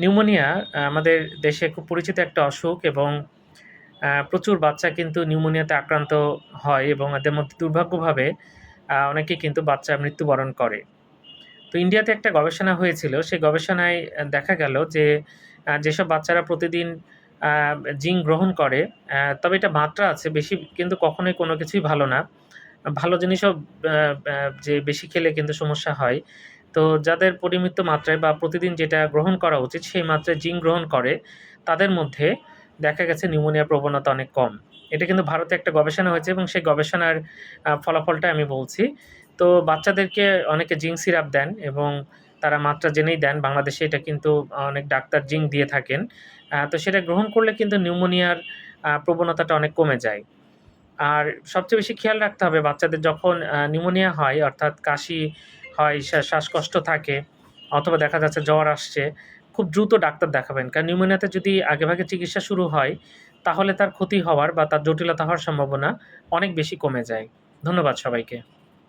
Pneumonia আমাদের দেশে খুব পরিচিত একটা অসুখ এবং প্রচুর বাচ্চা কিন্তু নিউমোনিয়াতে আক্রান্ত হয় এবং এদের মধ্যে দুর্ভাগ্যভাবে অনেকে কিন্তু বাচ্চা মৃত্যুবরণ করে। তো ইন্ডিয়াতে একটা গবেষণা হয়েছিল, সেই গবেষণায় দেখা গেল যে যেসব বাচ্চারা প্রতিদিন জিঙ্ক গ্রহণ করে তবে এটা মাত্রা আছে, বেশি কিন্তু কখনোই কোনো কিছুই ভালো না। ভালো জিনিসও যে বেশি খেলে কিন্তু সমস্যা হয়। তো যাদের পরিমিত মাত্রায় বা প্রতিদিন যেটা গ্রহণ করা উচিত সেই মাত্রায় জিঙ্ক গ্রহণ করে, তাদের মধ্যে দেখা গেছে নিউমোনিয়ার প্রবণতা অনেক কম। এটা কিন্তু ভারতে একটা গবেষণা হয়েছে এবং সেই গবেষণার ফলাফলটা আমি বলছি। তো বাচ্চাদেরকে অনেকে জিঙ্ক সিরাপ দেন এবং তারা মাত্রা জেনেই দেন। বাংলাদেশে এটা কিন্তু অনেক ডাক্তার জিঙ্ক দিয়ে থাকেন। তো সেটা গ্রহণ করলে কিন্তু নিউমোনিয়ার প্রবণতাটা অনেক কমে যায়। আর সবচেয়ে বেশি খেয়াল রাখতে হবে বাচ্চাদের যখন নিউমোনিয়া হয়, অর্থাৎ কাশি হয় শ্বাসকষ্ট থাকে, অথবা দেখা যাচ্ছে জ্বর আসছে, খুব দ্রুত ডাক্তার দেখাবেন। কারণ নিউমোনিয়াতে যদি আগেভাগে চিকিৎসা শুরু হয়, তাহলে তার ক্ষতি হওয়ার বা তার জটিলতা হওয়ার সম্ভাবনা অনেক বেশি কমে যায়। ধন্যবাদ সবাইকে।